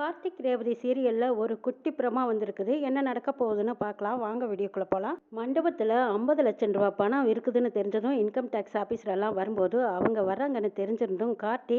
கார்த்திக் ரேவதி சீரியலில் ஒரு குட்டி பிரமா வந்திருக்குது. என்ன நடக்க போகுதுன்னு பார்க்கலாம். வாங்க வீடியோக்குள்ளே போகலாம் மண்டபத்தில் ஐம்பது லட்சம் ரூபா பணம் இருக்குதுன்னு தெரிஞ்சதும் இன்கம் டேக்ஸ் ஆஃபீஸரெல்லாம் வரும்போது அவங்க வர்றாங்கன்னு தெரிஞ்சிருந்தும் கார்த்தி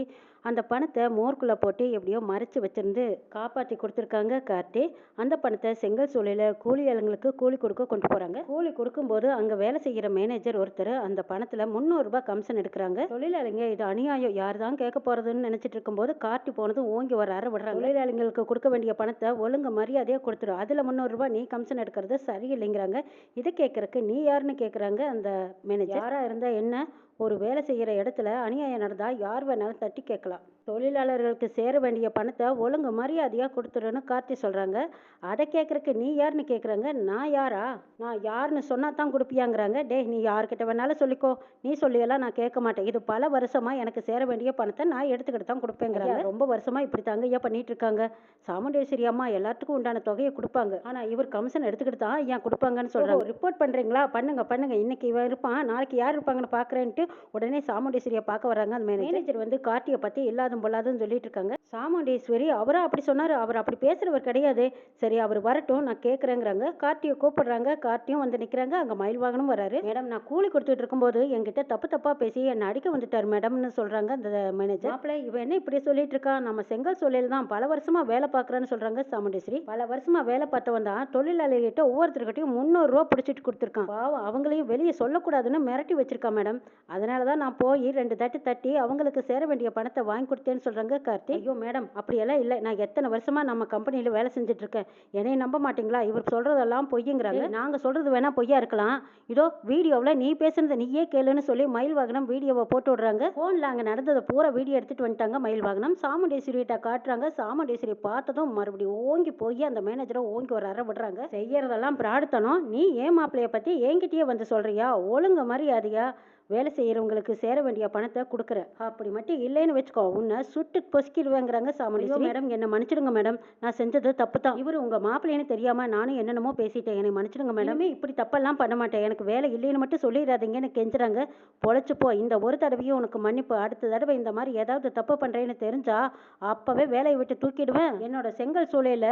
அந்த பணத்தை மோர்க்குள்ளே போட்டு எப்படியோ மறைச்சு வச்சிருந்து காப்பாற்றி கொடுத்துருக்காங்க கார்த்தி. அந்த பணத்தை செங்கல் சூழலில் கூலி ஆளுங்களுக்கு கூலி கொடுக்க கொண்டு போகிறாங்க கூலி கொடுக்கும்போது அங்கே வேலை செய்கிற மேனேஜர் ஒருத்தர் அந்த பணத்தில் முந்நூறுரூபா கமிஷன் எடுக்கிறாங்க. தொழிலாளிங்க இது அநியாயம். யார் தான் கேட்க போகிறதுன்னு நினச்சிட்டு இருக்கும்போது கார்த்தி போனதும் ஓங்கி வர விடுறாங்க. தொழிலாளிங்களுக்கு கொடுக்க வேண்டிய பணத்தை ஒழுங்கு மரியாதையாக கொடுத்துரும் அதில் முந்நூறுரூபா நீ கமிஷன் எடுக்கிறது சரியில்லைங்கிறாங்க. இதை கேட்கறக்கு நீ யாருன்னு கேட்குறாங்க அந்த மேனேஜர் யாராக இருந்தால் என்ன? ஒரு வேலை செய்கிற இடத்துல அநியாயம் நடந்தால் யார் வேணாலும் தட்டி கேட்கலாம். பார்க்கலாம் தொழிலாளர்களுக்கு சேர வேண்டிய பணத்தை ஒழுங்கு மரியாதையாக கொடுத்துருன்னு கார்த்தி சொல்கிறாங்க அதை கேட்குறக்கு நீ யாருன்னு கேட்குறாங்க நான் யாரா? நான் யாருன்னு சொன்னா தான் கொடுப்பியாங்கிறாங்க. டேய் நீ யார்கிட்ட வேணாலும் சொல்லிக்கோ. நீ சொல்லியெல்லாம் நான் கேட்க மாட்டேன். இது பல வருஷமாக எனக்கு சேர வேண்டிய பணத்தை நான் எடுத்துக்கிட்டு தான் கொடுப்பேங்கிறாங்க. ரொம்ப வருஷமாக இப்படி தாங்க ஐயா பண்ணிட்டு இருக்காங்க சாமுண்டேஸ்வரி அம்மா எல்லாத்துக்கும் உண்டான தொகையை கொடுப்பாங்க. ஆனால் இவர் கமிஷன் எடுத்துக்கிட்டு தான் ஏன் கொடுப்பாங்கன்னு சொல்கிறாங்க ரிப்போர்ட் பண்ணுறீங்களா பண்ணுங்க பண்ணுங்க. இன்னைக்கு இவன் இருப்பான். நாளைக்கு யார் இருப்பாங்கன்னு பார்க்குறேன்ட்டு உடனே சாமுண்டேஸ்வரியை பார்க்க வர்றாங்க அந்த மேனேஜர் வந்து கார்த்தியை பற்றி இல்லாதும் பொல்லாதுன்னு சொல்லிட்டு இருக்காங்க சாமுண்டீஸ்வரி அவரா அப்படி சொன்னார். அவர் அப்படி பேசுகிறவர் கிடையாது. சரி அவர் வரட்டும் நான் கேட்குறேங்கிறாங்க கார்த்தியை கூப்பிடுறாங்க. கார்த்தியும் வந்து நிற்கிறாங்க அங்கே மயில் வாகனம் வராரு. மேடம் நான் கூலி கொடுத்துட்டு இருக்கும்போது என்கிட்ட தப்பு தப்பாக பேசி என்னை அடிக்க வந்துட்டார் மேடம்னு சொல்கிறாங்க அந்த மேனேஜர் மாப்பிள்ளை இவன் என்ன இப்படி சொல்லிட்டு இருக்கான் நம்ம செங்கல் சூழல் தான் பல வருஷமாக வேலை பார்க்குறேன்னு சொல்கிறாங்க சாமுண்டேஸ்வரி. பல வருஷமாக வேலை பார்த்தவன் தான். தொழிலாளிகிட்ட ஒவ்வொருத்தர்கிட்டையும் முந்நூறுரூவா பிடிச்சிட்டு கொடுத்துருக்கான். பாவம் அவங்களையும் வெளியே சொல்லக்கூடாதுன்னு மிரட்டி வச்சிருக்கான் மேடம். அதனால தான் நான் போய் ரெண்டு தட்டு தட்டி அவங்களுக்கு சேர வேண்டிய பணத்தை வாங்கி கொடுத்தேன்னு சொல்கிறாங்க கார்த்தி. ஐயோ மேடம் அப்படியெல்லாம் இல்லை. நான் எத்தனை வருஷமாக நம்ம கம்பெனியில் வேலை செஞ்சுட்டு இருக்கேன் என்னைய நம்ப மாட்டீங்களா? இவர் சொல்கிறதெல்லாம் பொய்யுங்கிறாங்க. நாங்கள் சொல்கிறது வேணா பொய்யா இருக்கலாம். இதோ வீடியோவில் நீ பேசுனதை நீயே கேளுன்னு சொல்லி மயில் வாகனம் வீடியோவை போட்டு விடுறாங்க. ஃபோனில் அங்கே நடந்ததை பூரா வீடியோ எடுத்துகிட்டு வந்துட்டாங்க மயில் வாகனம். சாமுண்டேஸ்வரிகிட்ட காட்டுறாங்க. சாமுண்டேஸ்வரி பார்த்ததும் மறுபடியும் ஓங்கி போய் அந்த மேனேஜரை ஓங்கி ஒரு அறை விடுறாங்க. செய்யறதெல்லாம் பிராடுத்தனம். நீ ஏன் மாப்பிள்ளைய பற்றி என்கிட்டயே வந்து சொல்கிறியா ஒழுங்கு மரியாதையா? வேலை செய்கிறவங்களுக்கு சேர வேண்டிய பணத்தை கொடுக்குற. அப்படி மட்டும் இல்லைன்னு வச்சுக்கோ உன்னை சுட்டு பொசுக்கிடுவேங்கிறாங்க சாமுண்டேஸ்வரி மேடம். என்னை மன்னிச்சிடுங்க மேடம். நான் செஞ்சது தப்பு தான் இவர் உங்கள் மாப்பிள்ளைன்னு தெரியாம நானும் என்னென்னமோ பேசிட்டேன். என்னை மன்னிச்சிடுங்க மேடம். இப்படி தப்பெல்லாம் பண்ண மாட்டேன். எனக்கு வேலை இல்லைன்னு மட்டும் சொல்லிடாதீங்கன்னு கெஞ்சுறாங்க. பொழைச்சு போ. இந்த ஒரு தடவையும் உனக்கு மன்னிப்பு அடுத்த தடவை இந்த மாதிரி ஏதாவது தப்பு பண்ணுறேன்னு தெரிஞ்சா அப்போவே வேலையை விட்டு தூக்கிடுவேன். என்னோட செங்கல் சூளையில்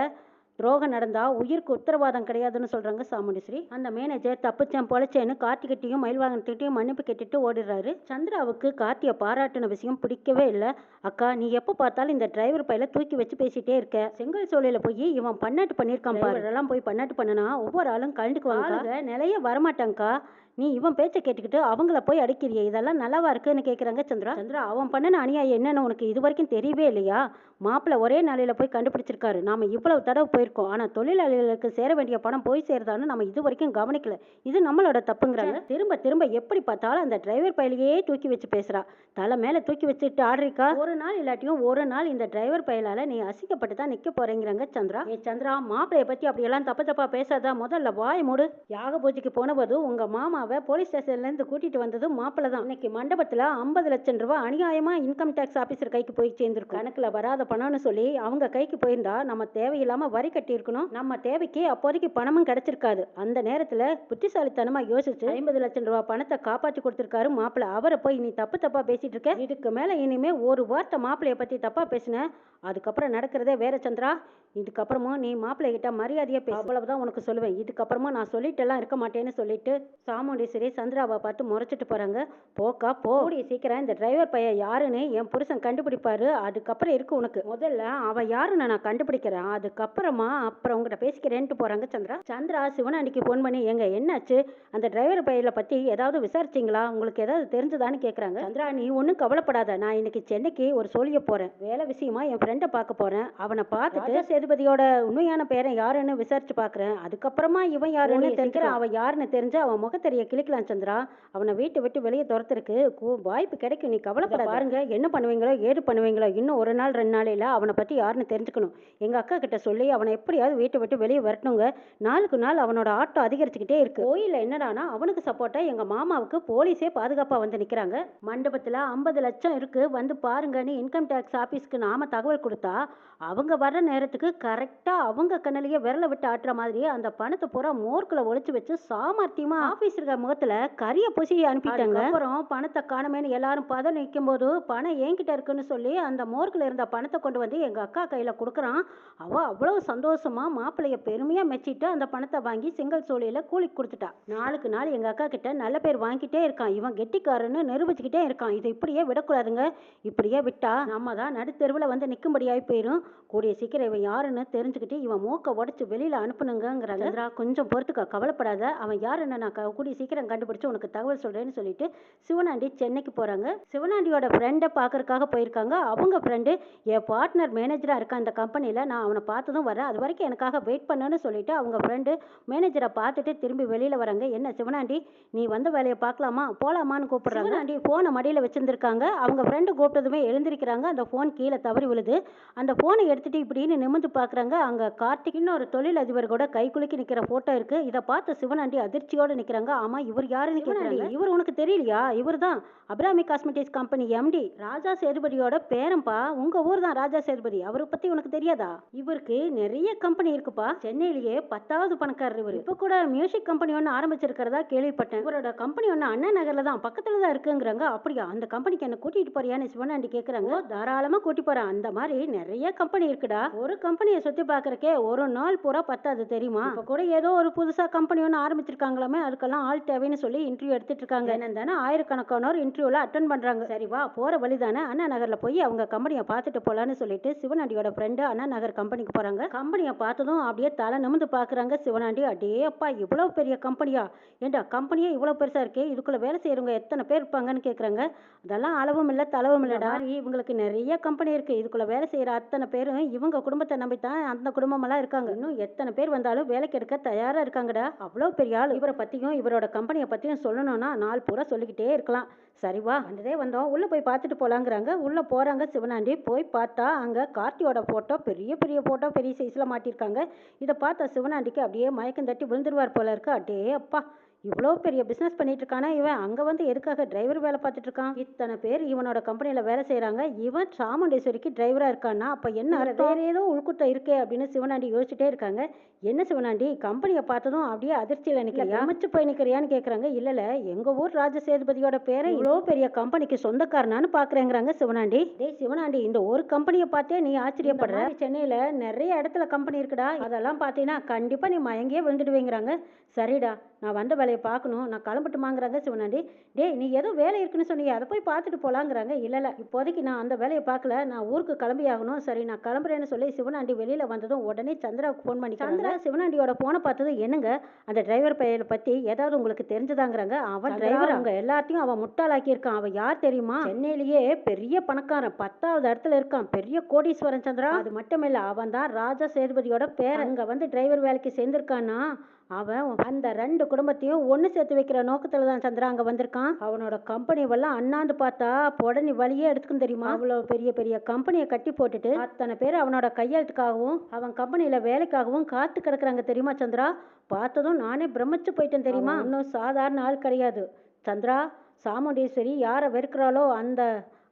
துரோகம் நடந்தா உயிருக்கு உத்தரவாதம் கிடையாதுன்னு சொல்றாங்க சாமுண்டீஸ்வரி. அந்த மேனேஜர் தப்பிச்சேன் பொழைச்சேன்னு கார்த்திகிட்டையும் மயில்வாகனத்திட்டையும் மன்னிப்பு கேட்டுட்டு ஓடிடுறாரு. சந்திராவுக்கு கார்த்தியை பாராட்டின விஷயம் பிடிக்கவே இல்லை. அக்கா நீ எப்போ பார்த்தாலும் இந்த டிரைவர் பையில தூக்கி வச்சு பேசிட்டே இருக்க. செங்கல் சோலையில போய் இவன் பண்ணாட்டு பண்ணியிருக்கான் பாரு. எல்லாம் போய் பண்ணாட்டு பண்ணுனா ஒவ்வொரு ஆளும் கலந்துக்குவாங்க நிலைய வரமாட்டாங்க்கா. நீ இவன் பேச்சை கேட்டுக்கிட்டு அவங்கள போய் அடிக்கிறியே? இதெல்லாம் நல்லாவா இருக்குன்னு கேட்குறாங்க சந்திரா. சந்திரா அவன் பண்ணின அநியாயம் என்னன்னு உனக்கு இது வரைக்கும் தெரியவே இல்லையா? மாப்பிள்ளை ஒரே நாளையில போய் கண்டுபிடிச்சிருக்காரு. நாம இவ்வளவு தடவை போயிருக்கோம். ஆனா தொழிலாளிகளுக்கு சேர வேண்டிய பணம் போய் சேருதான்னு நம்ம இது வரைக்கும் கவனிக்கல. இது நம்மளோட தப்புங்கிறாங்க. திரும்ப திரும்ப எப்படி பார்த்தாலும் அந்த டிரைவர் பையிலேயே தூக்கி வச்சு பேசுறா. தலை மேல தூக்கி வச்சுட்டு ஆடுறிக்கா? ஒரு நாள் இல்லாட்டியும் ஒரு நாள் இந்த டிரைவர் பையலால நீ அசிக்கப்பட்டு தான் நிக்க போறேங்கிறாங்க சந்திரா. ஏ சந்திரா மாப்பிளைய பத்தி அப்படியெல்லாம் தப்பு தப்பா பேசாதா. முதல்ல வாய் மூடு. யாக பூஜைக்கு போனபோது உங்க அம்மாவை போலீஸ் ஸ்டேஷன்லேருந்து கூட்டிகிட்டு வந்ததும் வந்தது மாப்பிள்ளை தான். இன்னைக்கு மண்டபத்தில் ஐம்பது லட்சம் ரூபா அநியாயமாக இன்கம் டேக்ஸ் ஆஃபீஸர் கைக்கு போய் சேர்ந்துருக்கும். கணக்கில் வராத பணம்னு சொல்லி அவங்க கைக்கு போயிருந்தா நம்ம தேவையில்லாமல் வரி கட்டியிருக்கணும். நம்ம தேவைக்கு அப்போதைக்கு பணமும் கிடைச்சிருக்காது. அந்த நேரத்தில் புத்திசாலித்தனமாக யோசிச்சு ஐம்பது லட்சம் ரூபா பணத்தை காப்பாற்றி கொடுத்துருக்காரு மாப்பிள்ளை. அவரை போய் நீ தப்பு தப்பாக பேசிகிட்டு இருக்க. இதுக்கு மேலே இனிமேல் ஒரு வார்த்தை மாப்பிள்ளையை பற்றி தப்பாக பேசினேன் அதுக்கப்புறம் நடக்கிறதே வேற சந்திரா. இதுக்கப்புறமும் நீ மாப்பிள்ளை கிட்ட மரியாதையா பேசு. அவ்வளவுதான் உனக்கு சொல்லுவேன். இதுக்கப்புறமா நான் சொல்லிட்டெல்லாம் இருக்க மாட்டேன்னு சொல்லிட்டு சாமுண்டீஸ்வரி சந்திராவை பார்த்து முறைச்சிட்டு போறாங்க. போக்கா போ. கூடிய சீக்கிரம் இந்த டிரைவர் பையன் யாருன்னு என் புருஷன் கண்டுபிடிப்பாரு. அதுக்கப்புறம் இருக்கு உனக்கு. முதல்ல அவ யாருன்னு நான் கண்டுபிடிக்கிறேன். அதுக்கப்புறமா அப்புறம் உங்ககிட்ட பேசிக்கிறேன்ட்டு போறாங்க சந்திரா. சந்திரா சிவனாண்டிக்கு ஃபோன் பண்ணி எங்க என்னாச்சு? அந்த டிரைவர் பையனை பத்தி ஏதாவது விசாரிச்சீங்களா? உங்களுக்கு ஏதாவது தெரிஞ்சதான்னு கேக்குறாங்க. சந்திரா நீ ஒன்றும் கவலைப்படாத. நான் இன்னைக்கு சென்னைக்கு ஒரு சொல்லிய போறேன். வேலை விஷயமா என் ஃப்ரெண்டை பார்க்க போறேன். அவனை பார்த்துட்டு சேதுபதியோட உண்மையான பேரை யாருன்னு விசாரிச்சு பார்க்கறேன் அதுக்கப்புறமா இவன் யாருன்னு தெரிஞ்சுக்கிறேன் அவன் யாருன்னு தெரிஞ்சு அவன் முகத்தெரிய கிளிக்கலாம் சந்திரா. அவனை வீட்டை விட்டு வெளியே துரத்துறதுக்கு கு- வாய்ப்பு கிடைக்கும். நீ கவலைப்பட பாருங்க. என்ன பண்ணுவீங்களோ ஏது பண்ணுவீங்களோ இன்னும் ஒரு நாள் ரெண்டு நாளையில அவனை பத்தி யாருன்னு தெரிஞ்சுக்கணும். எங்க அக்கா கிட்ட சொல்லி அவனை எப்படியாவது வீட்டை விட்டு வெளியே வரட்டுங்க நாளுக்கு நாள் அவனோட ஆட்டம் அதிகரிச்சுக்கிட்டே இருக்கு. கோயில்ல என்னடானா அவனுக்கு சப்போர்ட்டா எங்க மாமாவுக்கு போலீஸே பாதுகாப்பா வந்து நிக்கிறாங்க. மண்டபத்துல ஐம்பது லட்சம் இருக்கு. வந்து பாருங்கன்னு இன்கம் டேக்ஸ் ஆபீஸ்க்கு நாம தகவல் கொடுத்தா அவங்க வர்ற நேரத்துக்கு கரெக்டாக அவங்க கண்ணிலேயே விரல விட்டு ஆட்டுற மாதிரி அந்த பணத்தை பூரா மோர்க்குள்ள ஒளிச்சு வச்சு சாமர்த்தியமா ஆஃபீஸர் சிவனாண்டிக முகத்துல கரிய பூசி அனுப்பிட்டாங்க. அப்புறம் பணத்தை காணுமேனு எல்லாரும் பதம் நிற்கும் போது பணம் என்கிட்ட இருக்குன்னு சொல்லி அந்த மோர்க்கில் இருந்த பணத்தை கொண்டு வந்து எங்க அக்கா கையில கொடுக்குறான். அவ அவ்வளவு சந்தோஷமா மாப்பிள்ளைய பெருமையா மெச்சிட்டு அந்த பணத்தை வாங்கி சிங்கிள் சோழியில கூலிக்கு கொடுத்துட்டா. நாளுக்கு நாள் எங்க அக்கா கிட்ட நல்ல பேர் வாங்கிட்டே இருக்கான். இவன் கெட்டிக்காரன்னு நிரூபிச்சுக்கிட்டே இருக்கான். இதை இப்படியே விடக்கூடாதுங்க. இப்படியே விட்டா நம்ம தான் நடுத்தெருவில் வந்து நிற்கும்படியாகி போயிடும் கூடிய சீக்கிரம் இவன் யாருன்னு தெரிஞ்சுக்கிட்டு இவன் மூக்கை உடச்சு வெளியில அனுப்பணுங்கிறாங்க சந்திரா, கொஞ்சம் பொறுத்துக்க கவலைப்படாத. அவன் யாருன்னு நான் கூடிய சீக்கிரம் கண்டுபிடிச்சு உனக்கு தகவல் சொல்றேன்னு சொல்லிட்டு சிவனாண்டி சென்னைக்கு போறாங்க. சிவனாண்டியோட ஃப்ரெண்டை பார்க்கறதுக்காக போயிருக்காங்க. அவங்க ஃப்ரெண்டு என் பார்ட்னர் மேனேஜரா இருக்கான் இந்த கம்பெனியில் நான் அவனை பார்த்ததும் வரேன். அது வரைக்கும் எனக்காக வெயிட் பண்ணுன்னு சொல்லிட்டு அவங்க ஃப்ரெண்டு மேனேஜரை பார்த்துட்டு திரும்பி வெளியில வராங்க. என்ன சிவனாண்டி நீ வந்த வேலையை பார்க்கலாமா? போலாமான்னு கூப்பிடுறாங்க. சிவனாண்டி ஃபோனை மடியில் வச்சிருந்திருக்காங்க. அவங்க ஃப்ரெண்டு கூப்பிட்டதுமே எழுந்திருக்கிறாங்க. அந்த ஃபோன் கீழே தவறி விழுது. அந்த ஃபோனை எடுத்துட்டு இப்படின்னு நிமிர்ந்து பார்க்குறாங்க. அங்கே கார்த்திக்னு ஒரு தொழிலதிபர் கூட கை குலுக்கி நிற்கிற ஃபோட்டோ இருக்கு. இதை பார்த்து சிவனாண்டி அதிர்ச்சியோட நிற்கிறாங்க ஆமா இவர் யாருன்னு கேட்குறாங்க இவர் உனக்கு தெரியலையா? இவர் தான் Abirami cosmetics company MD Raja சேதுபதியோட பேரன்பா? உங்க ஊர் தான் ராஜா சேதுபதி. அவரை பத்தி உனக்கு தெரியாதா? இவருக்கு நிறைய கம்பெனி இருக்குப்பா. சென்னையிலேயே பத்தாவது பணக்காரர் இவர். இப்போ கூட மியூசிக் கம்பெனி ஒன்று ஆரம்பிச்சிருக்கிறதா கேள்விப்பட்டேன். இவரோட கம்பெனி ஒன்று அண்ணா நகர்ல தான் பக்கத்துல தான் இருக்குங்கிறாங்க. அப்படியா? அந்த கம்பெனிக்கு என்ன கூட்டிட்டு போறியான்னு சிவனாண்டி கேட்குறாங்க தாராளமா கூட்டி போறேன். அந்த மாதிரி நிறைய கம்பெனி இருக்குடா. ஒரு கம்பெனியை சுத்தி பார்க்கறக்கே ஒரு நாள் பூரா பத்தாது தெரியுமா? இப்போ கூட ஏதோ ஒரு புதுசா கம்பெனி ஒன்று ஆரம்பிச்சிருக்காங்களாமே அதுக்கெல்லாம் ஆள் தேவைன்னு சொல்லி இன்டர்வியூ எடுத்துட்டு இருக்காங்க. என்னந்தானே ஆயிரக்கணக்கானோர் இன்டர்வியூல அட்டன் பண்றாங்க. சரி வா போற வழி தானே. அண்ணா நகர்ல போய் அவங்க கம்பெனியை பார்த்துட்டு போலான்னு சொல்லிட்டு சிவனாண்டியோட ஃப்ரெண்டு அண்ணா நகர் கம்பெனிக்கு போறாங்க. கம்பெனியை பார்த்ததும் அப்படியே தலை நிமிந்து பாக்குறாங்க சிவனாண்டி அடே அப்பா இவ்வளவு பெரிய கம்பெனியா? ஏண்டா கம்பெனியே இவ்வளவு பெருசா இருக்கே? இதுக்குள்ள வேலை செய்யறவங்க எத்தனை பேர் இருப்பாங்கன்னு கேக்குறாங்க. அதெல்லாம் அளவும் இல்ல தளவும் இல்லடா. இவங்களுக்கு நிறைய கம்பெனி இருக்கு. இதுக்குள்ள வேலை செய்யற அத்தனை பேரும் இவங்க குடும்பத்தை நம்பித்தான் அந்த குடும்பமெல்லாம் இருக்காங்க. இன்னும் எத்தனை பேர் வந்தாலும் வேலைக்கு எடுக்க தயாரா இருக்காங்கடா. அவ்வளோ பெரிய ஆள். இவரை பத்தியும் இவரோட கம்பெனியை பத்தியும் சொல்லணும்னா நாள் பூரா சொல்லிக்கிட்டே இருக்கலாம். சரிவா வந்ததே வந்தோம். உள்ள போய் பார்த்துட்டு போலாங்கிறாங்க. உள்ள போறாங்க சிவனாண்டி. போய் பார்த்தா அங்க கார்த்தியோட போட்டோ பெரிய பெரிய போட்டோ பெரிய சைஸ்ல மாட்டியிருக்காங்க இதை பார்த்தா சிவனாண்டிக்கு அப்படியே மயக்கம் தட்டி விழுந்துருவார் போல இருக்கு. அடே அப்பா இவ்வளோ பெரிய பிஸ்னஸ் பண்ணிட்டு இருக்கானா இவன்? அங்கே வந்து எதுக்காக டிரைவர் வேலை பார்த்துட்டு இருக்கான்? இத்தனை பேர் இவனோட கம்பெனியில் வேலை செய்கிறாங்க இவன் சாமுண்டேஸ்வரிக்கு டிரைவராக இருக்கான்னா அப்போ என்ன வேற ஏதோ உள்குத்தம் இருக்கே அப்படின்னு சிவனாண்டி யோசிச்சுட்டே இருக்காங்க. என்ன சிவனாண்டி? கம்பெனியை பார்த்ததும் அப்படியே அதிர்ச்சியில் நிற்கிறியா அமைச்சு போய் நிற்கிறியான்னு கேட்குறாங்க இல்லை இல்லை எங்கள் ஊர் ராஜ சேதுபதியோட பேரை இவ்வளோ பெரிய கம்பெனிக்கு சொந்தக்காரனான்னு பார்க்குறேங்கிறாங்க சிவனாண்டி. டேய் சிவனாண்டி இந்த ஒரு கம்பெனியை பார்த்தே நீ ஆச்சரியப்படுற? சென்னையில் நிறைய இடத்துல கம்பெனி இருக்குடா. அதெல்லாம் பார்த்தீங்கன்னா கண்டிப்பாக நீ மயங்கியே விழுந்துடுவேங்கிறாங்க. சரிடா நான் வந்த வேலையை பார்க்கணும். நான் கிளம்பட்டுமாங்கிறாங்க சிவனாண்டி. டேய் நீ ஏதோ வேலை இருக்குன்னு சொன்னீங்க. அதை போய் பார்த்துட்டு போலாங்கிறாங்க. இல்லை இல்லை இப்போதைக்கு நான் அந்த வேலையை பார்க்கல. நான் ஊருக்கு கிளம்பி ஆகணும் சரி நான் கிளம்புறேன்னு சொல்லி சிவனாண்டி வெளியில வந்ததும் உடனே சந்திராவுக்கு ஃபோன் பண்ணி சந்திரா? சிவனாண்டியோட போனை பார்த்தது என்னங்க? அந்த டிரைவர் பெயரை பத்தி ஏதாவது உங்களுக்கு தெரிஞ்சதாங்கிறாங்க? அவன் டிரைவர் அவங்க எல்லாத்தையும் அவன் முட்டாளாக்கி இருக்கான் அவன் யார் தெரியுமா? சென்னையிலேயே பெரிய பணக்காரன். பத்தாவது இடத்துல இருக்கான். பெரிய கோடீஸ்வரன் சந்திரா. அது மட்டும் இல்ல அவன் தான் ராஜா சேதுபதியோட பேர் அங்க வந்து டிரைவர் வேலைக்கு சேர்ந்திருக்கான்னா அவன் அந்த ரெண்டு குடும்பத்தையும் ஒன்று சேர்த்து வைக்கிற நோக்கத்துல தான் சந்திரா அங்கே வந்திருக்கான். அவனோட கம்பெனி எல்லாம் அண்ணாந்து பார்த்தா உடனே வழியே எடுத்துக்கும் தெரியுமா? அவ்வளோ பெரிய பெரிய கம்பெனியை கட்டி போட்டுட்டு அத்தனை பேர் அவனோட கையெழுத்துக்காகவும் அவன் கம்பெனியில் வேலைக்காகவும் காத்து கிடக்குறாங்க தெரியுமா சந்திரா? பார்த்ததும் நானே பிரமிச்சு போயிட்டேன் தெரியுமா? இன்னும் சாதாரண ஆள் கிடையாது. சந்திரா சாமுண்டீஸ்வரி யாரை வெறுக்கிறாளோ அந்த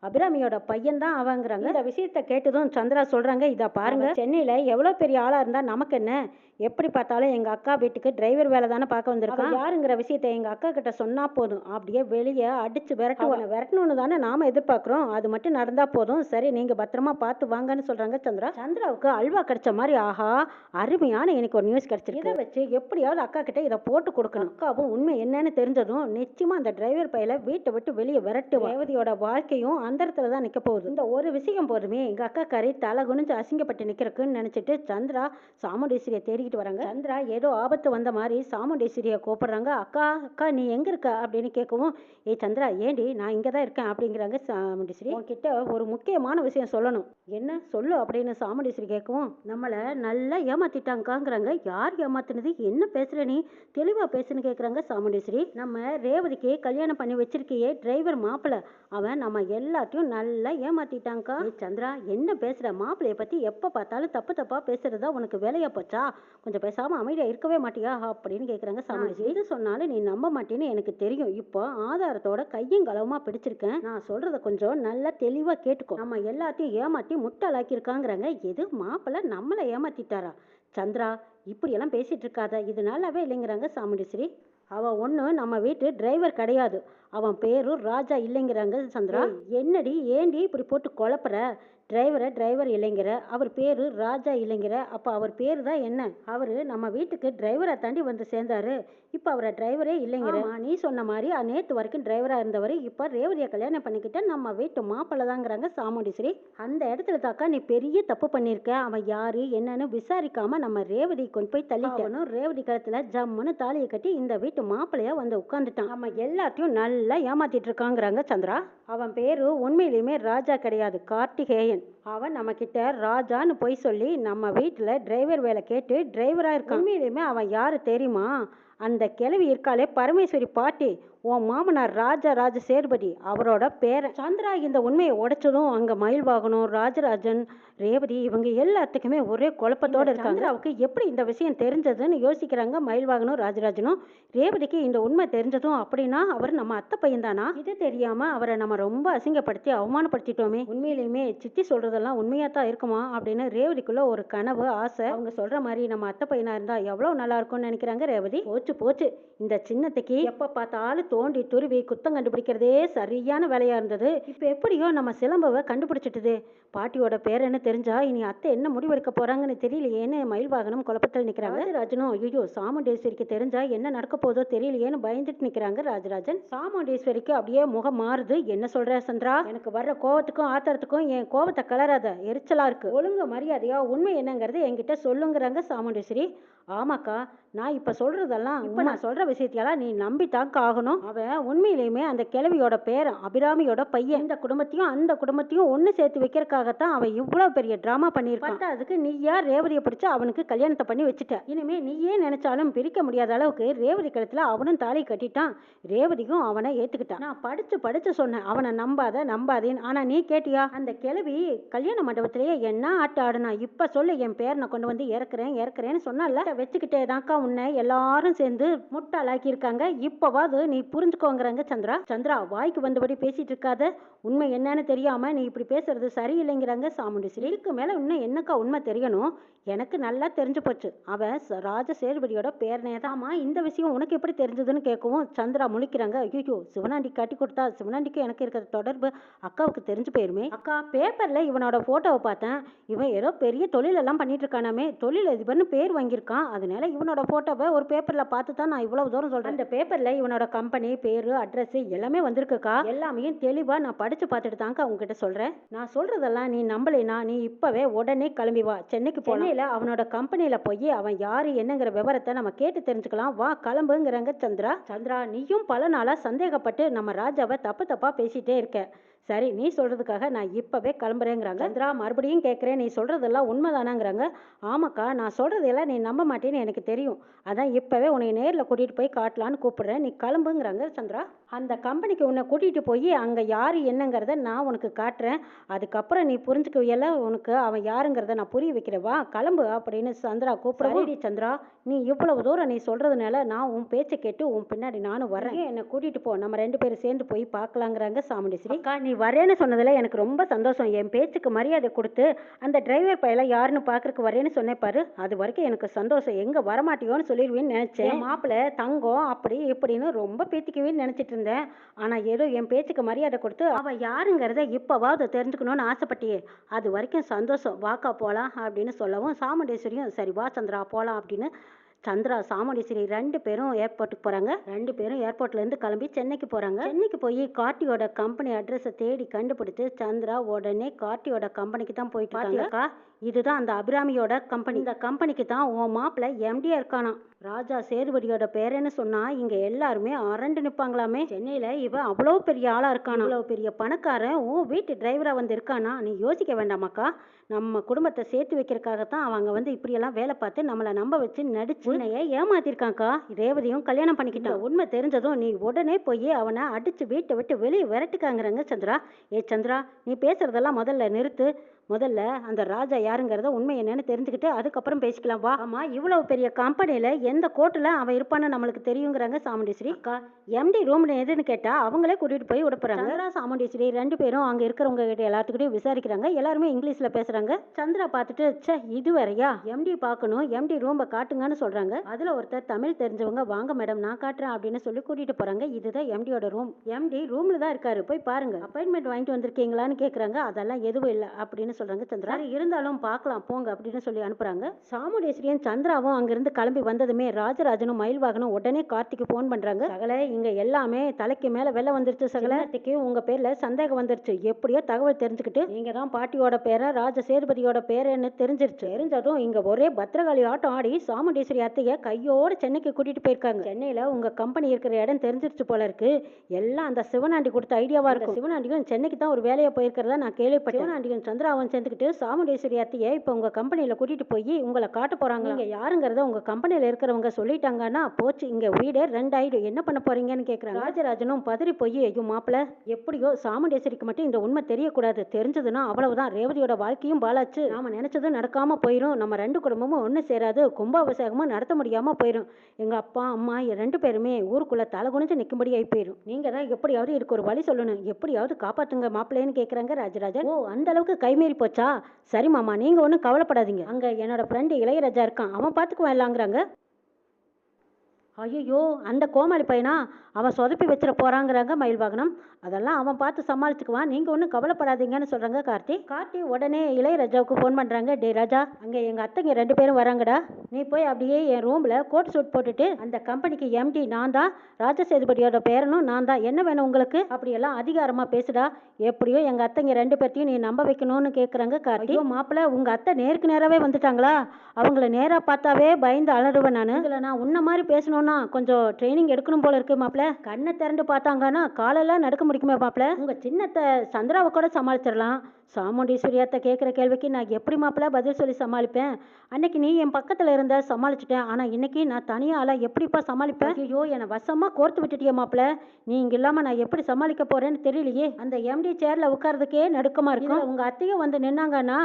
அபிராமியோட பையன் தான் அவங்கிறாங்க. இந்த விஷயத்த கேட்டதும் சந்திரா சொல்றாங்க இதை பாருங்க சென்னையில எவ்வளவு பெரிய ஆளா இருந்தா நமக்கு என்ன? எப்படி பார்த்தாலும் எங்க அக்கா வீட்டுக்கு டிரைவர் வேலை தானே பார்க்க வந்திருக்கான் யாருங்கிற விஷயத்த எங்க அக்கா கிட்ட சொன்னா போதும். அப்படியே வெளியே அடிச்சு விரட்டுவாங்க விரட்டணும்னு தானே நாம எதிர்பார்க்கிறோம். அது மட்டும் நடந்தா போதும். சரி நீங்க பத்திரமா பார்த்து வாங்கன்னு சொல்றாங்க சந்திரா. சந்திராவுக்கு அல்வா கிடைச்ச மாதிரி ஆஹா அருமையான எனக்கு ஒரு நியூஸ் கிடைச்சிருக்கு. இதை வச்சு எப்படியாவது அக்கா கிட்ட இதை போட்டு கொடுக்கணும். அக்காவும் உண்மை என்னன்னு தெரிஞ்சதும் நிச்சயமா அந்த டிரைவர் பையில வீட்டை விட்டு வெளியே விரட்டு ரேவதியோட வாழ்க்கையும் அந்த இடத்துல தான் நிற்க போகுது. இந்த ஒரு விஷயம் போதுமே எங்கள் அக்கா கரை தலை குனிஞ்சு அசிங்கப்பட்டு நிற்கிறக்குன்னு நினைச்சிட்டு சந்திரா சாமுண்டீஸ்வரியை தேடிக்கிட்டு வராங்க. சந்திரா ஏதோ ஆபத்து வந்த மாதிரி சாமுண்டீஸ்வரியை கூப்பிடுறாங்க. அக்கா அக்கா நீ எங்கே இருக்க? அப்படின்னு கேட்கவும் ஏய் சந்திரா ஏண்டி நான் இங்கே தான் இருக்கேன் அப்படிங்கிறாங்க சாமுண்டீஸ்வரி. உன்கிட்ட ஒரு முக்கியமான விஷயம் சொல்லணும். என்ன? சொல்லு அப்படின்னு சாமுண்டேஸ்வரி கேட்கவும் நம்மளை நல்லா ஏமாத்திட்டாங்காங்கிறாங்க யார் ஏமாத்தினது? என்ன பேசுகிற நீ? தெளிவாக பேசுன்னு கேட்குறாங்க சாமுண்டீஸ்வரி. நம்ம ரேவதிக்கு கல்யாணம் பண்ணி வச்சிருக்கியே டிரைவர் மாப்பிள்ள. அவன் நம்ம எல்லாத்தையும் நல்லா ஏமாத்திட்டாங்கக்கா. சந்திரா என்ன பேசுற? மாப்பிள்ளைய பத்தி எப்ப பார்த்தாலும் தப்பு தப்பா பேசுறதா உனக்கு வேலையா போச்சா? கொஞ்சம் பேசாம அமைதியா இருக்கவே மாட்டியா? அப்படின்னு கேக்குறாங்க சாமுண்டீஸ்வரி எது சொன்னாலும் நீ நம்ப மாட்டேன்னு எனக்கு தெரியும். இப்போ ஆதாரத்தோட கையும் களவுமா பிடிச்சிருக்கேன். நான் சொல்றத கொஞ்சம் நல்லா தெளிவா கேட்டுக்கோ. நம்ம எல்லாத்தையும் ஏமாத்தி முட்டாளாக்கியிருக்காங்கிறாங்க. எது? மாப்பிள்ளை நம்மளை ஏமாத்திட்டாரா? சந்திரா இப்படியெல்லாம் பேசிட்டு இருக்காத. இது நல்லாவே இல்லைங்கிறாங்க சாமுண்டீஸ்வரி அவன் ஒன்றும் நம்ம வீட்டு டிரைவர் கிடையாது. அவன் பேரும் ராஜா இல்லைங்கிறாங்க சந்திரா. என்னடி ஏண்டி இப்படி போட்டு குழப்புற? டிரைவரை டிரைவர் இல்லைங்கிற அவர் பேரு ராஜா இல்லைங்கிற அப்போ அவர் பேர் தான் என்ன? அவர் நம்ம வீட்டுக்கு டிரைவரை தாண்டி வந்து சேர்ந்தாரு. இப்போ அவரை டிரைவரே இல்லைங்கிற நீ சொன்ன மாதிரி நேற்று வரைக்கும் டிரைவராக இருந்தவர் இப்போ ரேவதியை கல்யாணம் பண்ணிக்கிட்ட நம்ம வீட்டு மாப்பிள்ளை தாங்கிறாங்க சாமுண்டீஸ்வரி. அந்த இடத்துல தாக்கா நீ பெரிய தப்பு பண்ணியிருக்க அவன் யாரு என்னன்னு விசாரிக்காம நம்ம ரேவதி கொண்டு போய் தள்ளிட்டவனும் ரேவதி கழுத்துல ஜம்முன்னு தாலியை கட்டி இந்த வீட்டு மாப்பிள்ளையா வந்து உட்காந்துட்டான் நம்ம எல்லாத்தையும் நல்லா ஏமாத்திட்டு இருக்காங்கிறாங்க சந்திரா. அவன் பேரு உண்மையிலுமே ராஜா கிடையாது. கார்த்திகேயன். அவன் நம்ம கிட்ட ராஜான்னு பொய் சொல்லி நம்ம வீட்டில் டிரைவர் வேலை கேட்டு டிரைவராக இருக்கான். உண்மையிலுமே அவன் யாரு தெரியுமா? அந்த கிழவி இருக்காளே பரமேஸ்வரி பாட்டி. உன் மாமனார் ராஜா ராஜ சேதுபதி அவரோட பேரன். சந்திரா இந்த உண்மையை உடைச்சதும் அங்க மயில் வாகனம் ராஜராஜன் ரேவதி இவங்க எல்லாத்துக்குமே ஒரே குழப்பத்தோட இருக்காங்க. சந்திராவுக்கு எப்படி இந்த விஷயம் தெரிஞ்சதுன்னு யோசிக்கிறாங்க மயில் வாகனம் ராஜராஜனும். ரேவதிக்கு இந்த உண்மை தெரிஞ்சதும் அப்படின்னா அவர் நம்ம அத்தை பையன் தானா இது தெரியாம அவரை நம்ம ரொம்ப அசிங்கப்படுத்தி அவமானப்படுத்திட்டோமே. உண்மையிலுமே சித்தி சொல்றதெல்லாம் உண்மையா தான் இருக்குமா அப்படின்னு ரேவதிக்குள்ள ஒரு கனவு ஆசை. அவங்க சொல்ற மாதிரி நம்ம அத்தை பையனா இருந்தா எவ்வளவு நல்லா இருக்கும்னு நினைக்கிறாங்க ரேவதி. போச்சு போச்சு. இந்த சின்னத்துக்கு எப்ப பார்த்தாலும் தோண்டி துருவி குத்தம் கண்டுபிடிக்கிறதே சரியான வேலையா இருந்தது. இப்ப எப்படியோ நம்ம சிலம்பவை கண்டுபிடிச்சிட்டுது. பாட்டியோட பேர் என்ன தெரிஞ்சா இனி அத்தை என்ன முடிவெடுக்க போறாங்கன்னு தெரியலையேன்னு மயில் வாகனம் குழப்பத்தில் நிக்கிறாங்க. ராஜனும் ஐயோ சாமுண்டேஸ்வரிக்கு தெரிஞ்சா என்ன நடக்க போதோ தெரியலையேன்னு பயந்துட்டு நிக்கிறாங்க ராஜராஜன். சாமுண்டேஸ்வரிக்கு அப்படியே முகம் மாறுது. என்ன சொல்ற சந்திரா? எனக்கு வர்ற கோவத்துக்கும் ஆத்திரத்துக்கும் என் கோவத்தை கலராத எரிச்சலா இருக்கு. ஒழுங்கு மரியாதையா உண்மை என்னங்கிறது என்கிட்ட சொல்லுங்கிறாங்க சாமுண்டேஸ்வரி. ஆமாக்கா நான் இப்ப சொல்றதெல்லாம் இப்ப நான் சொல்ற விஷயத்தையெல்லாம் நீ நம்பித்தாக்க ஆகணும் அவன் உண்மையிலேயுமே அந்த கிழவியோட பேரன் அபிராமியோட பையன். இந்த குடும்பத்தையும் அந்த குடும்பத்தையும் ஒண்ணு சேர்த்து வைக்கிறதுக்காகத்தான் அவன் இவ்வளவு பெரிய டிராமா பண்ணியிருக்கான். அதுக்கு நீயா ரேவதியை பிடிச்சு அவனுக்கு கல்யாணத்தை பண்ணி வச்சுட்ட? இனிமே நீயே நினைச்சாலும் பிரிக்க முடியாத அளவுக்கு ரேவதி கழுத்துல அவனும் தாலி கட்டிட்டான். ரேவதிக்கும் அவனை ஏத்துக்கிட்டான். நான் படிச்சு படிச்சு சொன்னேன் அவனை நம்பாத நம்பாதேன்னு. ஆனா நீ கேட்டியா? அந்த கிழவி கல்யாண மண்டபத்திலேயே என்ன ஆட்ட ஆடுனா? இப்ப சொல்லு என் பேரனை கொண்டு வந்து இறக்குறேன் இறக்குறேன்னு சொன்னால வச்சுக்கிட்டே தான்க்கா உன்னை எல்லாரும் சேர்ந்து முட்டாளாக்கியிருக்காங்க. இப்போவாது நீ புரிஞ்சுக்கோங்கிறாங்க சந்திரா. சந்திரா வாய்க்கு வந்தபடி பேசிட்டு இருக்காத. உண்மை என்னன்னு தெரியாம நீ இப்படி பேசுறது சரியில்லைங்கிறாங்க சாமுண்டீஸ்வரி. இதுக்கு மேல இன்னும் என்னக்கா உண்மை தெரியணும்? எனக்கு நல்லா தெரிஞ்சு போச்சு. அவன் ராஜ சேதுபதியோட பேரனே தாமா இந்த விஷயம் உனக்கு எப்படி தெரிஞ்சதுன்னு கேட்கவும் சந்திரா முழிக்கிறாங்க. ஐயோ சிவனாண்டி காட்டி கொடுத்தா சிவனாண்டிக்கு எனக்கு இருக்கிற தொடர்பு அக்காவுக்கு தெரிஞ்சு போயிருமே. அக்கா பேப்பர்ல இவனோட போட்டோவை பார்த்தேன். இவன் ஏதோ பெரிய தொழிலெல்லாம் பண்ணிட்டு இருக்கானாமே. தொழில் அதிபர்னு பேர் வாங்கியிருக்கான். அதனால இவனோட போட்டோவை ஒரு பேப்பர்ல பார்த்து தான் நான் இவ்வளவு தூரம் சொல்றேன். அந்த பேப்பர்ல இவனோட கம்பெனி பேரு அட்ரஸ் எல்லாமே வந்திருக்குக்கா? எல்லாமே தெளிவா நான் படிச்சு பார்த்துட்டு தாங்க உங்ககிட்ட சொல்றேன். நான் சொல்றதெல்லாம் நீ நம்பலைனா நீ இப்பவே உடனே கிளம்பி வா. சென்னைக்கு போனேல அவனோட கம்பெனில போய் அவன் யாரு என்னங்கிற விவரத்தை நம்ம கேட்டு தெரிஞ்சுக்கலாம். வா கிளம்புங்கிறாங்க சந்திரா. சந்திரா நீயும் பல நாளா சந்தேகப்பட்டு நம்ம ராஜாவை தப்பு தப்பா பேசிட்டே இருக்க. சரி நீ சொல்றதுக்காக நான் இப்பவே கிளம்புறேங்கிறாங்க. சந்திரா மறுபடியும் கேட்குறேன் நீ சொல்றதெல்லாம் உண்மைதானாங்கிறாங்க. ஆமாக்கா நான் சொல்றதெல்லாம் நீ நம்ப மாட்டேன்னு எனக்கு தெரியும். அதான் இப்பவே உன்னை நேர்ல கூட்டிட்டு போய் காட்டலான்னு கூப்பிடுறேன். நீ கிளம்புங்கிறாங்க சந்திரா. அந்த கம்பெனிக்கு உன்னை கூட்டிட்டு போய் அங்க யாரு என்னங்கிறத நான் உனக்கு காட்டுறேன். அதுக்கப்புறம் நீ புரிஞ்சுக்கவியல உனக்கு அவன் யாருங்கிறத நான் புரிய வைக்கிறேன். வா கிளம்பு அப்படின்னு சந்திரா கூப்பிடுறடி சந்திரா நீ இவ்வளவு தூரம் நீ சொல்றதுனால நான் உன் பேச்சை கேட்டு உன் பின்னாடி நானும் வரேன் என்னை கூட்டிட்டு போ. நம்ம ரெண்டு பேரும் சேர்ந்து போய் பார்க்கலாங்கிறாங்க சாமுண்டீஸ்வரி. அக்கா நீ வரேன்னு சொன்னதில் எனக்கு ரொம்ப சந்தோஷம். என் பேச்சுக்கு மரியாதை கொடுத்து அந்த டிரைவர் பையில யாருன்னு பார்க்கறக்கு வரேன்னு சொன்னேன் பாரு அது வரைக்கும் எனக்கு சந்தோஷம். எங்கே வரமாட்டியோன்னு சொல்லிடுவேன்னு நினச்சேன். மாப்பிள்ளை தங்கம் அப்படி இப்படின்னு ரொம்ப பேத்திக்குவேன்னு நினச்சிட்டு இருந்தேன். ஆனால் ஏதோ என் பேச்சுக்கு மரியாதை கொடுத்து அவள் யாருங்கிறத இப்போவாவது தெரிஞ்சுக்கணும்னு ஆசைப்பட்டியே. அது வரைக்கும் சந்தோஷம். வாக்கா போகலாம் அப்படின்னு சொல்லவும் சாமுண்டேஸ்வரியும் சரி வா சந்திரா போகலாம் அப்படின்னு சந்திரா சாமுண்டீஸ்வரி ரெண்டு பேரும் ஏர்போர்ட்டுக்கு போறாங்க. ரெண்டு பேரும் ஏர்போர்ட்ல இருந்து கிளம்பி சென்னைக்கு போறாங்க. சென்னைக்கு போய் கார்த்தியோட கம்பெனி அட்ரஸை தேடி கண்டுபிடிச்சு சந்திரா உடனே கார்த்தியோட கம்பெனிக்கு தான் போயிட்டு இருக்காங்க. இதுதான் அந்த அபிராமியோட கம்பெனி இந்த கம்பெனிக்கு தான் உன் மாப்பிள்ளை எம்டியா இருக்கானாம் ராஜா சேதுபதியோட பேரன்னு சொன்னா இங்க எல்லாருமே அரண்டு நிப்பாங்களாமே. சென்னையில இவன் அவ்வளோ பெரிய ஆளா இருக்கானா? அவ்வளோ பெரிய பணக்காரன் உன் வீட்டு டிரைவரா வந்து இருக்கானா? நீ யோசிக்க வேண்டாமாக்கா. நம்ம குடும்பத்தை சேர்த்து வைக்கிறதுக்காகத்தான் அவங்க வந்து இப்படியெல்லாம் வேலை பார்த்து நம்மளை நம்ப வச்சு நடிச்சு உன்னைய ஏமாத்திருக்காங்க்கா ரேவதியும் கல்யாணம் பண்ணிக்கிட்டான். உண்மை தெரிஞ்சதும் நீ உடனே போய் அவனை அடிச்சு வீட்டை விட்டு வெளியே விரட்டுக்காங்கிறாங்க சந்திரா. ஏ சந்திரா நீ பேசுறதெல்லாம் முதல்ல நிறுத்து. முதல்ல அந்த ராஜா யாருங்கிறத உண்மை என்னன்னு தெரிஞ்சுக்கிட்டு அதுக்கப்புறம் பேசிக்கலாம். வா. ஆமா இவ்வளவு பெரிய கம்பெனியில எந்த கோர்ட்டில் அவன் இருப்பான்னு நம்மளுக்கு தெரியுங்கிறாங்க சாமுண்டீஸ்வரி. அக்கா. எம்டி ரூம் எதுன்னு கேட்டா அவங்களே கூட்டிட்டு போய் விடப்போறாங்க சந்திரா சாமுண்டீஸ்வரி ரெண்டு பேரும் அங்க இருக்கிறவங்க கிட்ட எல்லாத்துக்கிட்டையும் விசாரிக்கிறாங்க. எல்லாருமே இங்கிலீஷ்ல பேசுறாங்க. சந்திரா பார்த்துட்டு ச்சே இது வேறயா? எம்டி பார்க்கணும். எம்டி ரூமை காட்டுங்கன்னு சொல்றாங்க. அதுல ஒருத்தர் தமிழ் தெரிஞ்சவங்க வாங்க மேடம் நான் காட்டுறேன் அப்படின்னு சொல்லி கூட்டிட்டு போறாங்க. இதுதான் எம்டியோட ரூம் எம்டி ரூம்ல தான் இருக்காரு. போய் பாருங்க. அப்பாயின்மெண்ட் வாங்கிட்டு வந்திருக்கீங்களான்னு கேக்குறாங்க. அதெல்லாம் எதுவும் இல்லை. அப்படின்னு சொல்றாங்க சந்திரா? இருந்தாலும் பார்க்கலாம் போங்க அப்படின்னு சொல்லி அனுப்புறாங்க. சாமுண்டேஸ்வரியும் சந்திராவும் அங்கிருந்து கிளம்பி வந்ததுமே ராஜராஜனும் மயில்வாகனும் உடனே கார்த்திக்கு ஃபோன் பண்றாங்க. சகல இங்க எல்லாமே தலைக்கு மேல வெள்ளம் வந்துருச்சு சகலத்துக்கு உங்க பேர்ல சந்தேகம் வந்துருச்சு. எப்படியோ தகவல் தெரிஞ்சுக்கிட்டு நீங்க தான் பாட்டியோட பேரை ராஜ சேதுபதியோட பேருன்னு தெரிஞ்சிருச்சு. தெரிஞ்சதும் இங்க ஒரே பத்திரகாளி ஆட்டம் ஆடி சாமுண்டேஸ்வரி அத்தைய கையோட சென்னைக்கு கூட்டிட்டு போயிருக்காங்க. சென்னையில உங்க கம்பெனி இருக்கிற இடம் தெரிஞ்சிருச்சு போல இருக்கு. எல்லாம் அந்த சிவனாண்டி கொடுத்த ஐடியாவா இருக்கும். சிவனாண்டியும் சென்னைக்கு தான் ஒரு வேலையா போயிருக்கிறதா நான் கேள்விப்பட்டேன். சிவனாண்டியும் சந்திராவும் சேர்ந்துக்கிட்டு சாமுண்டேஸ்வரி அத்தையை இப்போ உங்க கம்பெனியில கூட்டிட்டு போய் உங்களை காட்ட போறாங்க நீங்க யாருங்கிறத உங்க கம்பெனியில இருக்கிறவங்க சொல்லிட்டாங்கன்னா போச்சு இங்க வீடே ரெண்டாயிடும். என்ன பண்ண போறீங்கன்னு கேக்குறாங்க. ராஜராஜனும் பதறி போய் ஐயோ மாப்பிள எப்படியோ சாமுண்டேஸ்வரிக்கு மட்டும் இந்த உண்மை தெரியக்கூடாது. தெரிஞ்சதுன்னா அவ்வளவுதான். ரேவதியோட வாழ்க்கையும் பாலாச்சு நாம நினைச்சதும் நடக்காம போயிரும். நம்ம ரெண்டு குடும்பமும் ஒண்ணு சேராது. கும்பாபிஷேகமும் நடத்த முடியாம போயிரும். எங்க அப்பா அம்மா ரெண்டு பேருமே ஊருக்குள்ள தலை குனிஞ்சு நிக்கும்படி ஆகி போயிரும். நீங்க தான் எப்படியாவது இதுக்கு ஒரு வழி சொல்லணும். எப்படியாவது காப்பாத்துங்க மாப்பிள்ளைன்னு கேக்குறாங்க ராஜராஜன். ஓ அந்த அளவுக்கு கைமீறி போச்சா? சரி மாமா நீங்கள் ஒன்றும் கவலைப்படாதீங்க. அங்கே என்னோட ஃப்ரெண்டு இளையராஜா இருக்கான். அவன் பார்த்துக்குவான் எல்லாங்கிறாங்க ஐயோ அந்த கோமாளி பையனா? அவன் சொதப்பி வச்சிட போகிறாங்கிறாங்க மயில் வாகனம். அதெல்லாம் அவன் பார்த்து சமாளிச்சுக்குவான். நீங்கள் ஒன்றும் கவலைப்படாதீங்கன்னு சொல்கிறாங்க கார்த்தி. கார்த்தி உடனே இளையராஜாவுக்கு ஃபோன் பண்ணுறாங்க டே ராஜா அங்கே எங்கள் அத்தைங்க ரெண்டு பேரும் வராங்கடா. நீ போய் அப்படியே என் ரூமில் கோட் சூட் போட்டுட்டு அந்த கம்பெனிக்கு எம்டி நான் தான் ராஜசேதுபதியோட பேரனும் நான் தான். என்ன வேணும் உங்களுக்கு? அப்படியெல்லாம் அதிகாரமாக பேசுடா. எப்படியோ எங்கள் அத்தைங்க ரெண்டு பேர்த்தையும் நீ நம்ப வைக்கணும்னு கேட்குறாங்க கார்த்தி. ஐயோ மாப்பிள்ள உங்கள் அத்தை நேருக்கு நேராகவே வந்துட்டாங்களா? அவங்கள நேராக பார்த்தாவே பயந்து அலறுவேன் நான். இதில் நான் உன்ன மாதிரி பேசணும்னு கொஞ்சம் ட்ரைனிங் எடுக்கணும் போல இருக்கு மாப்பிள்ள கண்ணை திறந்து பார்த்தாங்கன்னா காலெல்லாம் நடக்க முடிக்குமே மாப்பிள்ள உங்க சின்னத்தை சந்திராவை கூட சமாளிச்சிடலாம். சாமுண்டீஸ்வரி அத்தை கேட்குற கேள்விக்கு நான் எப்படி மாப்பிள்ள பதில் சொல்லி சமாளிப்பேன்? அன்னைக்கு நீ என் பக்கத்தில் இருந்த சமாளிச்சிட்டேன். ஆனால் இன்னைக்கு நான் தனியாக எப்படிப்பா சமாளிப்பேன்? ஐயோ என்னை வசமாக கோர்த்து விட்டுட்டியே மாப்பிள்ள நீ இங்கே இல்லாமல் நான் எப்படி சமாளிக்க போகிறேன்னு தெரியலையே. அந்த எம்டி சேரில் உட்கார்றதுக்கே நடுக்கமாக இருக்கும். உங்கள் அத்தையும் வந்து நின்னாங்கன்னா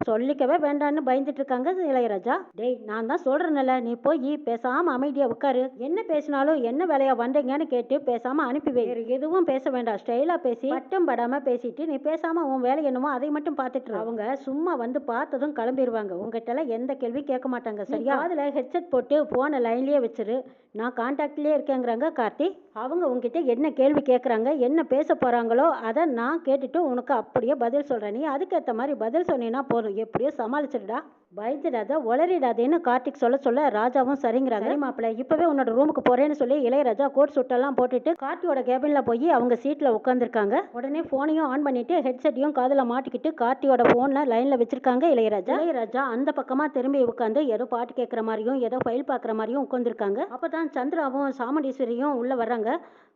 சொல்லிக்கவே வேண்டான்னு பயந்துட்டு இருக்காங்க இளையராஜா. டேய் நான் தான் சொல்றேன்ல நீ போய் பேசாம அமைதியா உட்காரு. என்ன பேசினாலும் என்ன வேலையா வந்தீங்கன்னு கேட்டு பேசாம அனுப்பி வை. எதுவும் பேச வேண்டாம். ஸ்டைலா பேசி பட்டம் படாம பேசிட்டு நீ பேசாம உன் வேலை என்னமோ அதை மட்டும் பார்த்துட்டு. அவங்க சும்மா வந்து பார்த்ததும் கிளம்பிடுவாங்க உங்ககிட்ட எல்லாம் எந்த கேள்வி கேட்க மாட்டாங்க. சரியா? அதுல ஹெட்செட் போட்டு போன லைன்லயே வச்சிரு. நான் கான்டாக்ட்லயே இருக்கேங்கிறாங்க கார்த்தி. அவங்க உங்ககிட்ட என்ன கேள்வி கேட்குறாங்க என்ன பேச போறாங்களோ அதை நான் கேட்டுட்டு உனக்கு அப்படியே பதில் சொல்றேன். நீ அதுக்கேற்ற மாதிரி பதில் சொன்னீங்கன்னா போதும். எப்படியோ சமாளிச்சிடுடா பயந்துடாத உளறிடாதேன்னு கார்த்திக் சொல்ல சொல்ல ராஜாவும் சரிங்கிறாங்க. சரி மாப்பிள்ள இப்பவே உன்னோட ரூமுக்கு போறேன்னு சொல்லி இளையராஜா கோட் சுட்டெல்லாம் போட்டுட்டு கார்த்தியோட கேபின்ல போய் அவங்க சீட்ல உட்காந்துருக்காங்க உடனே போனையும் ஆன் பண்ணிட்டு ஹெட்செட்டையும் காதுல மாட்டிக்கிட்டு கார்த்தியோட போனை லைன்ல வச்சிருக்காங்க இளையராஜா. இளையராஜா அந்த பக்கமா திரும்பி உட்காந்து ஏதோ பாட்டு கேட்குற மாதிரியும் ஏதோ ஃபைல் பார்க்குற மாதிரியும் உட்காந்துருக்காங்க அப்பதான் சந்திராவும் சாமுண்டீஸ்வரியும் உள்ள வர்றாங்க.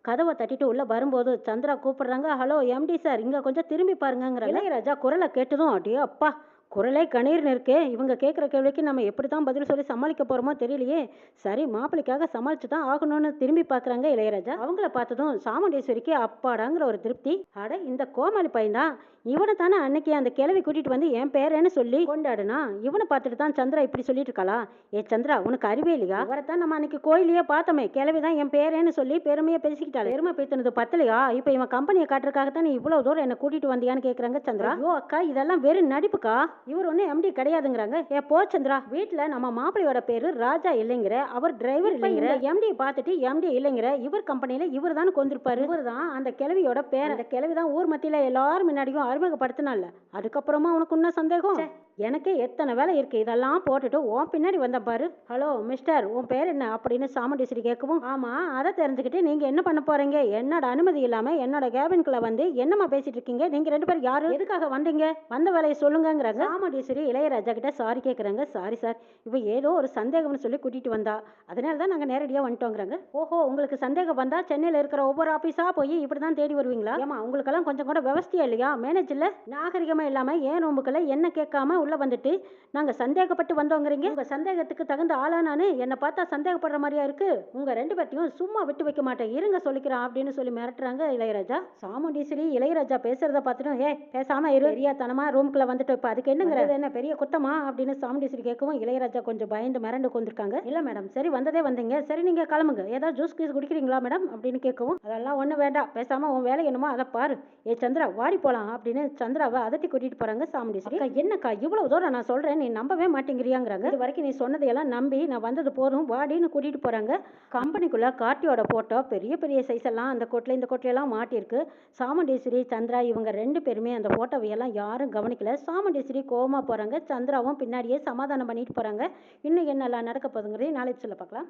கதவை தட்டிட்டு உள்ள வரும்போது சந்திரா கூப்பிடுறாங்க ஹலோ எம்டி சார் இங்க கொஞ்சம் திரும்பி பாருங்கங்கிற இளையராஜா குரலை கேட்டதும் அடியே அப்பா குரலே கணீர்னு இருக்கே இவங்க கேட்குற கேள்விக்கு நம்ம எப்படி தான் பதில் சொல்லி சமாளிக்க போகிறோமோ தெரியலையே. சரி மாப்பிள்ளைக்காக சமாளித்து தான் ஆகணும்னு திரும்பி பார்க்குறாங்க இளையராஜா. அவங்கள பார்த்ததும் சாமுண்டீஸ்வரிக்கு அப்பாடாங்கிற ஒரு திருப்தி. அட இந்த கோமாளி பையன்தான் இவனை தானே அன்னைக்கு அந்த கிழவி கூட்டிட்டு வந்து என் பேரன்னு சொல்லி கொண்டாடுனா? இவனை பார்த்துட்டு தான் சந்திரா இப்படி சொல்லிட்டு இருக்காளா? ஏ சந்திரா உனக்கு அறிவே இல்லையா? அவரை தான் நம்ம அன்னைக்கு கோயிலையே பார்த்தோமே. கிழவி தான் என் பேரேன்னு சொல்லி பெருமையா பேசிக்கிட்டாள். பெருமை பேத்தினது பத்தலையா? இப்போ இவன் கம்பெனியை காட்டுறதுக்காக தான் நீ இவ்வளவு தூரம் என்ன கூட்டிட்டு வந்தியான்னு கேக்குறாங்க சந்திரா. ஐயோ அக்கா இதெல்லாம் வெறும் நடிப்புக்கா? இவர் ஒன்றும் எம்டி கிடையாதுங்கிறாங்க. ஏ போ சந்திரா. வீட்டில் நம்ம மாப்பிள்ளையோட பேரு ராஜா இல்லைங்கிற அவர் டிரைவர் இல்லைங்கிற. எம்டி பார்த்துட்டு எம்டி இல்லைங்கிற இவர் கம்பெனியில இவர் தான் கொண்டிருப்பாரு? இவர் தான் அந்த கிழவியோட பேர் அந்த கிழவி தான் ஊர் மத்தியில எல்லாரும் முன்னாடியும் அறிமுகப்படுத்தினால அதுக்கப்புறமா உனக்கு இன்னும் சந்தேகம்? எனக்கே எத்தனை வேலை இருக்குது இதெல்லாம் போட்டுட்டு உன் பின்னாடி வந்த பாரு. ஹலோ மிஸ்டர் உன் பேர் என்ன? அப்படின்னு சாமுண்டீஸ்வரி கேட்கவும் ஆமாம் அதை தெரிஞ்சுக்கிட்டு நீங்கள் என்ன பண்ண போகிறீங்க என்னோட அனுமதி இல்லாமல் என்னோட கேபின்குள்ளே வந்து என்னம்மா பேசிகிட்டு இருக்கீங்க? நீங்கள் ரெண்டு பேரும் யாரும் எதுக்காக வந்தீங்க? வந்த வேலையை சொல்லுங்கிறாங்க சாமுண்டீஸ்வரி இளையராஜா கிட்ட சாரி கேட்குறாங்க. சாரி சார் இப்போ ஏதோ ஒரு சந்தேகம்னு சொல்லி கூட்டிகிட்டு வந்தா. அதனால தான் நாங்கள் நேரடியாக வந்துட்டோங்கிறாங்க. ஓஹோ உங்களுக்கு சந்தேகம் வந்தால் சென்னையில் இருக்கிற ஒவ்வொரு ஆஃபீஸாக போய் இப்படி தான் தேடி வருவீங்களா? ஏமா உங்களுக்கெல்லாம் கொஞ்சம் கூட விவசாயம் இல்லையா? மேனேஜில் நாகரிகமாக இல்லாமல் ஏன் ரூமுக்குள்ளே என்ன கேட்காம உள்ளே வந்துட்டு நாங்க சந்தேகப்பட்டு வந்தோங்கிறீங்க. உங்கள் சந்தேகத்துக்கு தகுந்த ஆளா நானு? என்னை பார்த்தா சந்தேகப்படுற மாதிரியா இருக்கு? உங்க ரெண்டு பேர்த்தையும் சும்மா விட்டு வைக்க மாட்டேன். இருங்க சொல்லிக்கிறேன் அப்படின்னு சொல்லி மிரட்டுறாங்க இளையராஜா. சாமுண்டீஸ்வரி இளையராஜா பேசுகிறத பார்த்துட்டு ஏ பேசாம இரு. பெரியாத்தனமா ரூம்குள்ளே வந்துட்டு இப்போ. அதுக்கு என்னங்கிறது என்ன பெரிய குத்தமா? அப்படின்னு சாமுண்டீஸ்வரி கேட்கவும் இளையராஜா கொஞ்சம் பயந்து மிரண்டு கொண்டிருக்காங்க. இல்லை மேடம். சரி வந்ததே வந்தீங்க. சரி நீங்கள் கிளம்புங்க. ஏதாவது ஜூஸ் கீஸ் குடிக்கிறீங்களா மேடம்? அப்படின்னு கேட்கவும் அதெல்லாம் ஒன்றும் வேண்டாம். பேசாமல் உன் வேலை என்னமோ அதை பாரு. ஏ சந்திரா வாடி போகலாம் அப்படின்னு சந்திராவை அதட்டி கூட்டிட்டு போறாங்க சாமுண்டீஸ்வரி என்னக்கா? இவ்வளோ இவ்வளவு தூரம் நான் சொல்றேன் நீ நம்பவே மாட்டேங்கிறியாங்கிறாங்க. இது வரைக்கும் நீ சொன்னதையெல்லாம் நம்பி நான் வந்தது போதும் வாடின்னு கூட்டிட்டு போறாங்க. கம்பெனிக்குள்ள கார்த்தியோட போட்டோ பெரிய பெரிய சைஸ் எல்லாம் அந்த கோட்டில் இந்த கோட்டிலெல்லாம் மாட்டியிருக்கு. சாமுண்டீஸ்வரி சந்திரா இவங்க ரெண்டு பேருமே அந்த போட்டோவையெல்லாம் யாரும் கவனிக்கல. சாமுண்டீஸ்வரி கோவமாக போறாங்க சந்திராவும் பின்னாடியே சமாதானம் பண்ணிட்டு போறாங்க. இன்னும் என்னெல்லாம் நடக்க போகுதுங்கிறதையும் நாளைக்கு சொல்ல பார்க்கலாம்.